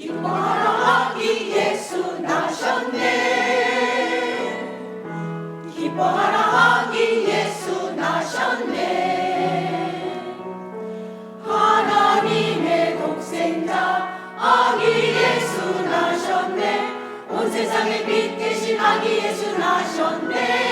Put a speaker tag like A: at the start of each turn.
A: 기뻐하라 아기 예수 나셨네. 기뻐하라 아기 예수 나셨네. 하나님의 독생자 아기 예수 나셨네. 온 세상에 빛 대신 아기 예수 나셨네.